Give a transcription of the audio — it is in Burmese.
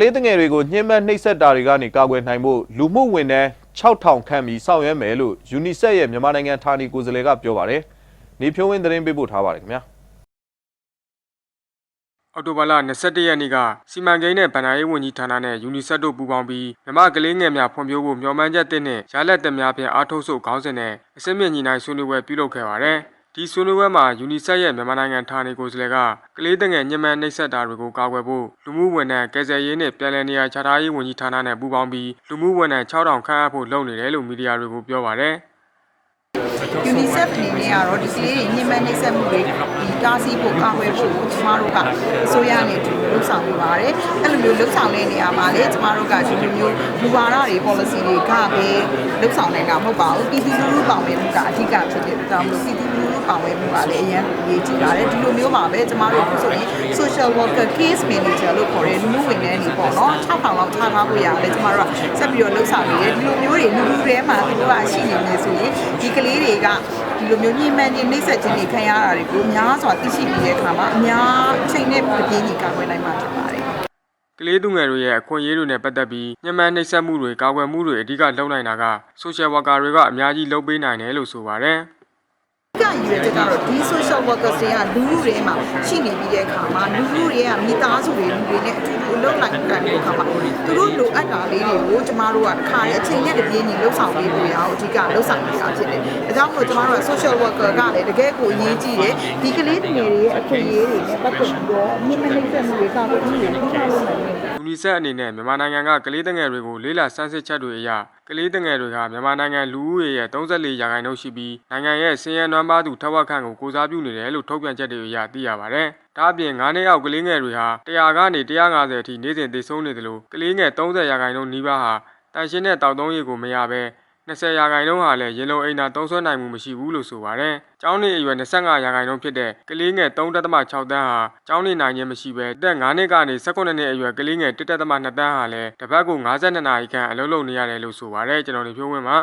လေးတငယ်တွေကိုညှဉ်းပန်းနှိပ်စက်တာတွေကနေကာကွယ်နိုင်ဖို့လူမှုဝန်ထမ်း6000ခန့်ပြီးဆောင်ရွက်မယ်လို့ UNICEF ရဲ့မြန်မာနိုင်ငံဌာနေကိုယ်စားလှယ်ကပြောပါတယ်။နေဖြိုးဝင်းသတင်းပေးပို့ထားပါတယ်ခင်ဗျာ။အော်တိုဘာလ21ရက်နေ့ကစီမံကိန်းနဲ့ဗဏ္ဍာရေးဝန်ကြီးဌာနနဲ့ယူနီဆက်တို့ပူးပေါင်းပြီးမြမကလေးငယ်များဖွံ့ဖြိုးဖို့မျှော်မှန်းချက်တစ်နဲ့ရလက်သက်များဖြင့်အားထုတ်ဆုပ်ခေါင်းစဉ်နဲ့အစင်းမြင့်ညီနိုင်ဆွေးနွေးပွဲပြုလုပ်ခဲ့ပါတယ်။ ဒီဆွေးနွေးပွဲမှာယူနီဆက်ရဲ့မြန်မာနိုင်ငံဌာနေကိုယ်စားလှယ်က ကလေးတငယ်ညှဉ်းပန်းနှိပ်စက်တာတွေကို ကာကွယ်ဖို့ လူမှုဝန်ထမ်း ကယ်ဆယ်ရေးနဲ့ ပြည်내နေရာခြားထားရေးဝန်ကြီးဌာနနဲ့ ပူးပေါင်းပြီး လူမှုဝန်ထမ်း6000ခန့်အပ်ဖို့ လုပ်နေတယ်လို့ မီဒီယာတွေကို ပြောပါတယ်။ UNICEF အနေနဲ့ကတော့ဒီကလေးတွေညှဉ်းပန်းနှိပ်စက်မှုတွေဒီတားဆီးဖို့ကာကွယ်ဖို့ကိုကျမတို့ကအစိုးရနဲ့အတူလှုပ်ဆောင်နေပါတယ်။အဲ့လိုမျိုးလှုပ်ဆောင်တဲ့နေရာမှာလေကျမတို့ကဒီလိုမျိုးလူဝါဒတွေ policy တွေကပဲလှုပ်ဆောင်နေတာမဟုတ်ပါဘူး။ပြည်သူလူထုပေါင်းဝင်မှုကအဓိကဖြစ်တဲ့အတွက်ကြောင့်မလို့ပြည်သူလူထုပေါင်းဝင်မှုကလည်းအရင်အရေးကြီးပါတယ်။ဒီလိုမျိုးပါပဲကျမတို့အခုဆိုရင် social worker case manager လို့ခေါ်တဲ့လူမှုဝန်ထမ်းတွေပေါ့နော်။6000လောက်ထားထားဖို့ရတယ်ကျမတို့ကဆက်ပြီးတော့လှုပ်ဆောင်နေတယ်ဒီလိုမျိုးတွေလူလူထဲမှာသူတို့ကရှိနေနေဆိုရင်ဒီ ကလေးတွေကဒီလိုမျိုးညှိမှန်းခြင်းနှိမ့်ဆက်ခြင်းတွေခံရတာတွေကိုများစွာသိရှိပြီးတဲ့အခါမှာအများအချိန်နဲ့ပြင်းကြီးကာကွယ်နိုင်မှာဖြစ်ပါတယ်ကလေးသူငယ်တွေရဲ့အခွင့်အရေးတွေနဲ့ပတ်သက်ပြီးညှဉ်းပန်းနှိပ်စက်မှုတွေကာကွယ်မှုတွေအဓိကလုပ်နိုင်တာက social worker တွေကအများကြီးလုပ်ပေးနိုင်တယ်လို့ဆိုပါတယ်။က ရည်ရွယ်ချက်ကတော့ဒီ social workers တွေကလူလူတွေမှာရှိနေပြီးတဲ့အခါမှာလူလူတွေကမိသားစုတွေလူတွေနဲ့အတူတူအလုပ်လိုက်ကန်တဲ့အခါမှာသူတို့လိုအပ်တာလေးတွေကိုကျမတို့ကခါတဲ့အချိန်နဲ့တပြေးညီလှုပ်ဆောင်ပေးဖို့ရအောင်အဓိကလှုပ်ဆောင်နေတာဖြစ်တယ်။ဒါကြောင့်မို့ကျမတို့က social worker ကလည်းတကယ်ကိုအရေးကြီးတယ်။ဒီကလေးတွေရဲ့အခွင့်အရေးတွေနဲ့ပတ်သက်ပြီးတော့မြင့်မနှိမ့်ဆက်မှုတွေကကိုအရေးကြီးတယ်လို့နိုင်တယ်ယူနီဆက်အနေနဲ့မြန်မာနိုင်ငံကကလေးတငယ်တွေကိုလေးလာစမ်းစစ်ချက်တွေအရ ကလေးတငယ်တွေကမြန်မာနိုင်ငံလူဦးရေရဲ့34ရာခိုင်နှုန်းရှိပြီးနိုင်ငံရဲ့စည်ရန်နွမ်းပါးသူထက်ဝက်ခန့်ကိုကိုစားပြုနေတယ်လို့ထုတ်ပြန်ချက်တွေအရသိရပါတယ်။ဒါအပြင်9နှစ်အောက်ကလေးငယ်တွေဟာ100ကနေ150အထိနေ့စဉ်သေဆုံးနေတယ်လို့ကလေးငယ်30ရာခိုင်နှုန်းနီးပါးဟာတန်ရှင်းတဲ့တောက်သုံးရည်ကိုမရဘဲ 20ရာခိုင်နှုန်းဟာလည်းရေလုံအိမ်သာသုံးဆွဲနိုင်မှုမရှိဘူးလို့ဆိုပါတယ်။ကျောင်းနေအရွယ်25ရာခိုင်နှုန်းဖြစ်တဲ့ကလေးငယ်3.6တန်းဟာကျောင်းနေနိုင်ခြင်းမရှိဘဲတက်9နှစ်ကနေ18နှစ်အရွယ်ကလေးငယ်1.2တန်းဟာလည်းတစ်ပတ်ကို52နာရီခန့်အလုပ်လုပ်နေရတယ်လို့ဆိုပါတယ်ကျွန်တော်တို့ဖြိုးဝင်ပါ